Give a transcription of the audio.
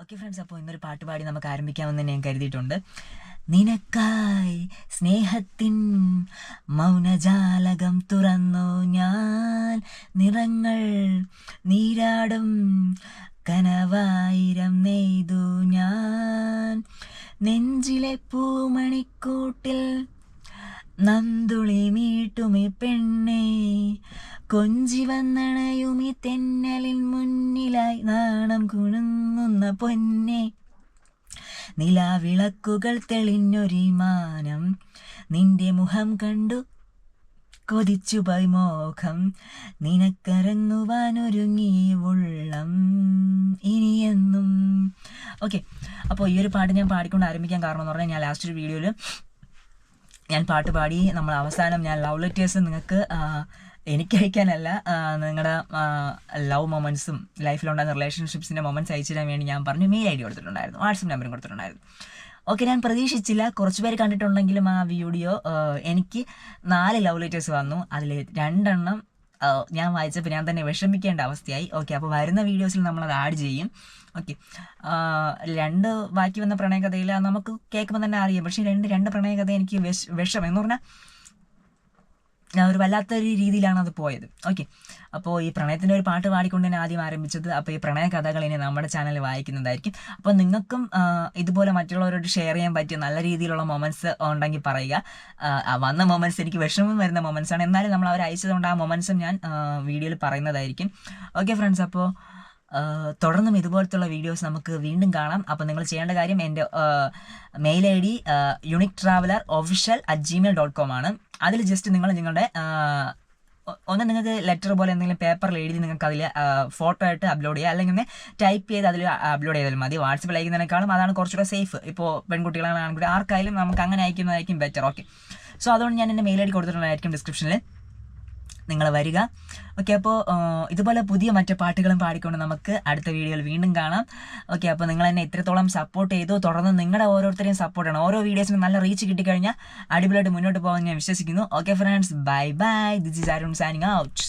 Okay friends അപ്പോൾ ഇന്നൊരു പാട്ട് പാടി നമുക്ക് ആരംഭിക്കാമെന്ന് ഞാൻ കരുതിയിട്ടുണ്ട്. നിനക്കായി സ്നേഹത്തിൻ മൗനജാലകം തുറന്നു ഞാൻ. നിറങ്ങൾ നീരാടും കനവായിരം നെയ്തു ഞാൻ. നെഞ്ചിലെ പൂമണിക്കൂട്ടിൽ നന്ദുളി മീട്ടുമി പെണ്ണേ. കൊഞ്ചി വന്നണയുമി തെന്നലിൻ മുന്നിലായി നാണം കുണുങ്ങുന്ന പൊന്നെ. നിലാവിളക്കുകൾ തെളിഞ്ഞൊരി മാനം നിന്റെ മുഖം കണ്ടു. കൊതിച്ചു മോഹം. നിനക്കറങ്ങുവാനൊരുങ്ങി ഉള്ളം. ഇനിയെന്നും. ഓക്കെ. അപ്പോൾ ഈ ഒരു പാട്ട് ഞാൻ പാടിക്കൊണ്ട് ആരംഭിക്കാൻ കാരണം എന്ന് പറഞ്ഞാൽ ഞാൻ ലാസ്റ്റ് ഒരു വീഡിയോയിൽ ഞാൻ പാട്ട് പാടി. നമ്മൾ അവസാനം ഞാൻ ലവ് ലെറ്റേഴ്സ് നിങ്ങൾക്ക് എനിക്ക് അയക്കാനല്ല നിങ്ങളുടെ ലവ് മൊമെൻസും ലൈഫിലുണ്ടായ റിലേഷൻഷിപ്സിന്റെ മൊമെന്റ്സ് അയച്ചു തരാൻ വേണ്ടി ഞാൻ പറഞ്ഞു മെയിൽ ഐ ഡി കൊടുത്തിട്ടുണ്ടായിരുന്നു വാട്സപ്പ് നമ്പറും കൊടുത്തിട്ടുണ്ടായിരുന്നു. ഓക്കെ ഞാൻ പ്രതീക്ഷിച്ചില്ല കുറച്ച് പേര് കണ്ടിട്ടുണ്ടെങ്കിലും ആ വീഡിയോ എനിക്ക് നാല് ലവ് ലെറ്റേഴ്സ് വന്നു. അതിൽ രണ്ടെണ്ണം ഞാൻ വായിച്ചപ്പോൾ ഞാൻ തന്നെ വിഷമിക്കേണ്ട അവസ്ഥയായി. ഓക്കെ അപ്പോൾ വരുന്ന വീഡിയോസിൽ നമ്മളത് ആഡ് ചെയ്യും. ഓക്കെ രണ്ട് ബാക്കി വന്ന പ്രണയകഥയിൽ നമുക്ക് കേൾക്കുമ്പോൾ തന്നെ അറിയാം. പക്ഷേ രണ്ട് രണ്ട് പ്രണയകഥ എനിക്ക് വിഷ വിഷം എന്ന് പറഞ്ഞാൽ ഒരു വല്ലാത്തൊരു രീതിയിലാണ് അത് പോയത്. ഓക്കെ അപ്പോൾ ഈ പ്രണയത്തിന്റെ ഒരു പാട്ട് പാടിക്കൊണ്ട് തന്നെ ആദ്യം ആരംഭിച്ചത് അപ്പോൾ ഈ പ്രണയ കഥകൾ ഇനി നമ്മുടെ ചാനലിൽ വായിക്കുന്നതായിരിക്കും. അപ്പോൾ നിങ്ങൾക്കും ഇതുപോലെ മറ്റുള്ളവരോട് ഷെയർ ചെയ്യാൻ പറ്റിയ നല്ല രീതിയിലുള്ള മൊമെന്റ്സ് ഉണ്ടെങ്കിൽ പറയുക. വന്ന മൊമെന്റ്സ് എനിക്ക് വിഷമം വരുന്ന മൊമെന്റ്സ് ആണ്. എന്നാലും നമ്മൾ അവർ അയച്ചതുകൊണ്ട് ആ മൊമെന്റ്സും ഞാൻ വീഡിയോയിൽ പറയുന്നതായിരിക്കും. ഓക്കെ ഫ്രണ്ട്സ് അപ്പോൾ തുടർന്നും ഇതുപോലത്തുള്ള വീഡിയോസ് നമുക്ക് വീണ്ടും കാണാം. അപ്പോൾ നിങ്ങൾ ചെയ്യേണ്ട കാര്യം എന്റെ mail I D unique traveller official at Gmail dot com ആണ്. അതിൽ ജസ്റ്റ് നിങ്ങൾ നിങ്ങളുടെ ഒന്ന് നിങ്ങൾക്ക് ലെറ്റർ പോലെ എന്തെങ്കിലും പേപ്പറിൽ എഴുതി നിങ്ങൾക്ക് അതിൽ ഫോട്ടോ ആയിട്ട് അപ്ലോഡ് ചെയ്യുക അല്ലെങ്കിൽ ടൈപ്പ് ചെയ്ത് അതിൽ അപ്ലോഡ് ചെയ്താൽ മതി. വാട്സപ്പിൽ അയക്കുന്നതിനേക്കാളും അതാണ് കുറച്ചുകൂടെ സേഫ് ഇപ്പോൾ പെൺകുട്ടികളാണെങ്കിൽ ആർക്കായാലും നമുക്ക് അങ്ങനെ അയക്കുന്നതായിരിക്കും ബെറ്റർ ഓക്കെ സോ അതുകൊണ്ട് ഞാൻ എന്റെ മെയിൽ ഐ ഡി കൊടുത്തിട്ടുണ്ടായിരിക്കും ഡിസ്ക്രിപ്ഷനിൽ നിങ്ങൾ വരിക. ഓക്കെ അപ്പോൾ ഇതുപോലെ പുതിയ മറ്റു പാട്ടുകളും പാടിക്കൊണ്ട് നമുക്ക് അടുത്ത വീഡിയോയിൽ വീണ്ടും കാണാം. ഓക്കെ അപ്പോൾ നിങ്ങൾ എന്നെ ഇത്രത്തോളം സപ്പോർട്ട് ചെയ്തു. തുടർന്ന് നിങ്ങളുടെ ഓരോരുത്തരെയും സപ്പോർട്ട് സപ്പോർട്ടാണ് ഓരോ വീഡിയോസിനും നല്ല റീച്ച് കിട്ടിക്കഴിഞ്ഞാൽ അടിപൊളിയായിട്ട് മുന്നോട്ട് പോകാൻ ഞാൻ വിശ്വസിക്കുന്നു. Okay friends bye bye this is Arun signing out